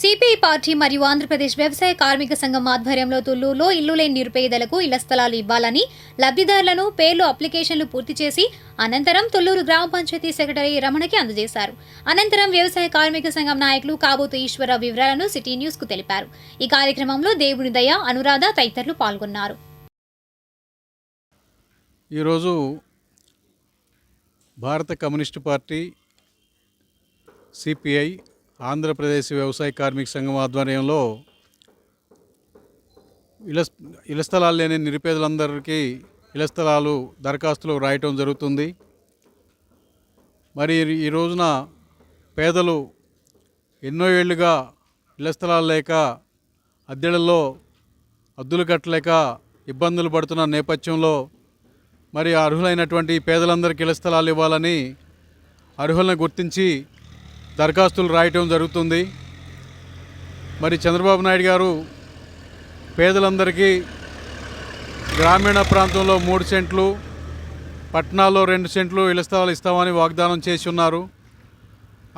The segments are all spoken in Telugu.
సిపిఐ పార్టీ మరియు ఆంధ్రప్రదేశ్ వ్యవసాయ కార్మిక సంఘం ఆధ్వర్యంలో తుల్లూరులో ఇల్లు లేని నిరుపేదలకు ఇళ్ళ స్థలాలు ఇవ్వాలని లబ్ధిదారులను పేర్లు అప్లికేషన్లు పూర్తి చేసి అనంతరం తుల్లూరు గ్రామ పంచాయతీ సెక్రటరీ రమణకి అందజేశారు. అనంతరం వ్యవసాయ కార్మిక సంఘం నాయకులు కాబోతు ఈశ్వరరావు వివరాలను సిటీ న్యూస్కు తెలిపారు. ఈ కార్యక్రమంలో దేవుని దయ అనురాధ తదితరులు పాల్గొన్నారు. ఈరోజు భారత కమ్యూనిస్టు పార్టీ సిపిఐ ఆంధ్రప్రదేశ్ వ్యవసాయ కార్మిక సంఘం ఆధ్వర్యంలో ఇళ్ళ ఇళ్ళ స్థలాలు లేని నిరుపేదలందరికీ ఇళ్ళ స్థలాలు దరఖాస్తులు రాయటం జరుగుతుంది. మరి ఈ రోజున పేదలు ఎన్నో ఏళ్ళుగా ఇళ్ళ స్థలాలు లేక అద్దెలలో అద్దులు కట్టలేక ఇబ్బందులు పడుతున్న నేపథ్యంలో మరి అర్హులైనటువంటి పేదలందరికీ ఇళ్ళ స్థలాలు ఇవ్వాలని అర్హులను గుర్తించి దరఖాస్తులు రాయటం జరుగుతుంది. మరి చంద్రబాబు నాయుడు గారు పేదలందరికీ గ్రామీణ ప్రాంతంలో మూడు సెంట్లు పట్టణాల్లో రెండు సెంట్లు ఇళ్ళ స్థలాలు ఇస్తామని వాగ్దానం చేసి ఉన్నారు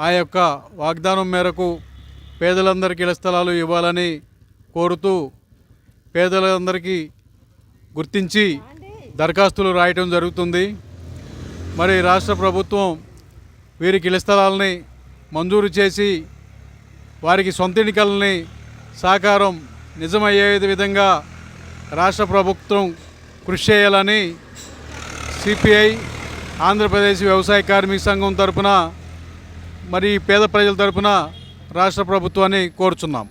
ఆ యొక్క వాగ్దానం మేరకు పేదలందరికీ ఇళ్ళ స్థలాలు ఇవ్వాలని కోరుతూ పేదలందరికీ గుర్తించి దరఖాస్తులు రాయటం జరుగుతుంది. మరి రాష్ట్ర ప్రభుత్వం వీరికి ఇళ్ళ స్థలాలని మంజూరు చేసి వారికి సొంత ఎన్నికలని సహకారం నిజమయ్యే విధంగా రాష్ట్ర ప్రభుత్వం కృషి చేయాలని సిపిఐ ఆంధ్రప్రదేశ్ వ్యవసాయ కార్మిక సంఘం తరపున మరి పేద ప్రజల తరపున రాష్ట్ర ప్రభుత్వాన్ని కోరుచున్నాం.